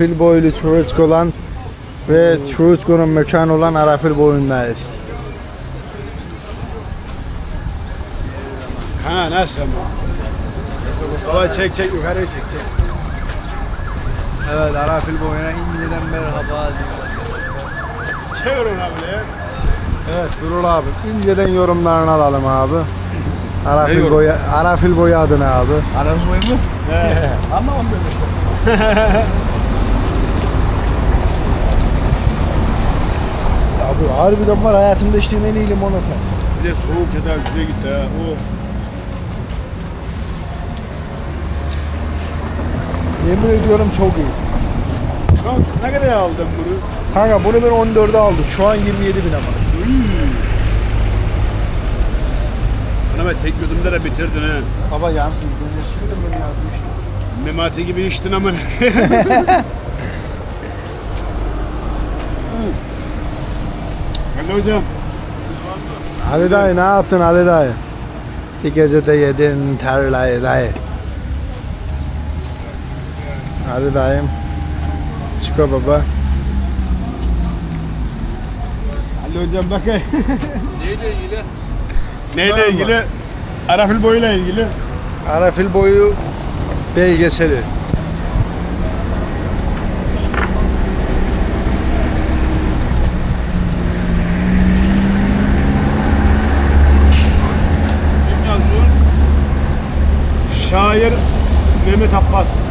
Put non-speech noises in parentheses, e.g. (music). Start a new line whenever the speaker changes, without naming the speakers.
Fil boylu Çuruçko'lan ve Çuruçko'nun mekanı olan Arafil boyundayız.
Ha nasıl? Baba çek çek yukarıya çek çek.
Evet Arafil boyuna inceden merhaba
Çevir onu abi ya.
Evet Durul abi inceden yorumlarını alalım abi. Arafil boyu, Arafil boyu adına abi.
Aramız boyu mu? He. Ama (laughs)
Abi harbiden var hayatımda içtiğim en iyi limonata.
Bir de soğuk kadar güzel gitti ha. O.
Yemin ediyorum çok iyi.
Şu an ne kadar aldın bunu?
Kanka bunu ben 14'e aldım. Şu an 27 bin ama.
Bana ben tek yudumda da bitirdin ha.
Baba yansın. Şimdi ben yazmıştım.
Memati gibi içtin ama. (laughs) Hadi hocam.
Ali dayı ne yaptın Ali dayı? Bir gecede yedin terlayı dayı. Ali dayım. Çıko baba.
Ali hocam bakayım. (laughs)
Neyle ilgili?
Neyle ilgili? Arafil boyuyla ilgili.
Arafil boyu belgeseli.
Şair Mehmet Abbas.